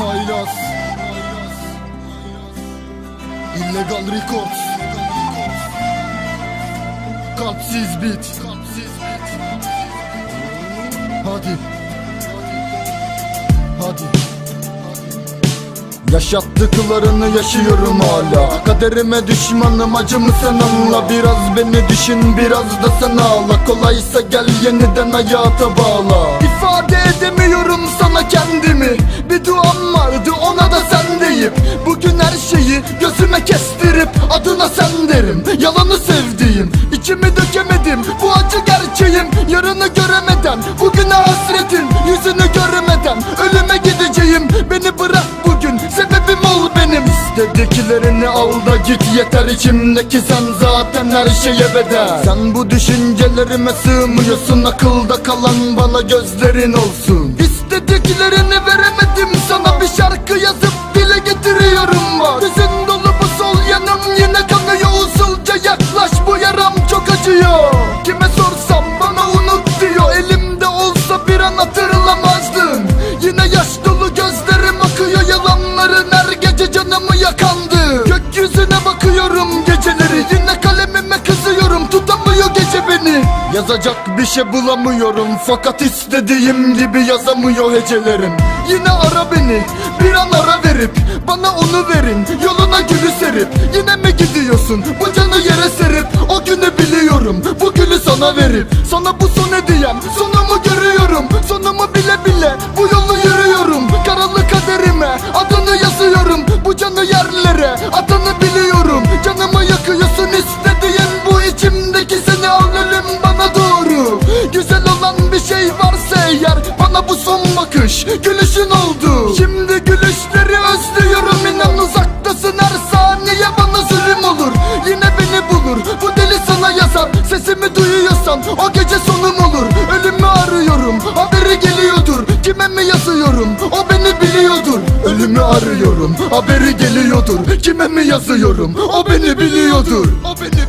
Haylaz Illegal Records Kalpsiz bit. Hadi. Hadi. Yaşattıklarını yaşıyorum hala. Kaderime düşmanım acımı sen anla. Biraz beni düşün biraz da sen ağla. Kolaysa gel yeniden hayata bağla. İfade edemiyorum kendimi. Bir duam vardı ona da sen deyip Bugün her şeyi gözüme kestirip Adına sen derim. Yalanı sevdiğim İçimi dökemedim bu acı gerçeğim. Yarını göremeden bugüne hasretin Yüzünü göremeden ölüme gideceğim. Beni bırak bugün sebebim ol benim. İstediklerini al da git yeter içimdeki sen. Zaten her şeye bedel Sen bu düşüncelerime sığmıyorsun akılda kalan bana gözlerin olsun İstediklerini veremedim sana bir şarkı yazıp Yazacak bir şey bulamıyorum. Fakat istediğim gibi yazamıyor hecelerim. Yine ara beni bir an ara verip bana onu verin. Yoluna gülü serip yine mi gidiyorsun? Bu canı yere serip O günü biliyorum. Bu gülü sana verip Sana bu son hediyem. Sonumu görüyorum. Sonumu bile bile yazar sesimi duyuyorsan o gece sonum olur. Ölümü arıyorum haberi geliyordur. Kime mi yazıyorum? O beni biliyordur. Ölümü arıyorum haberi geliyordur. Kime mi yazıyorum? O beni biliyordur. O beni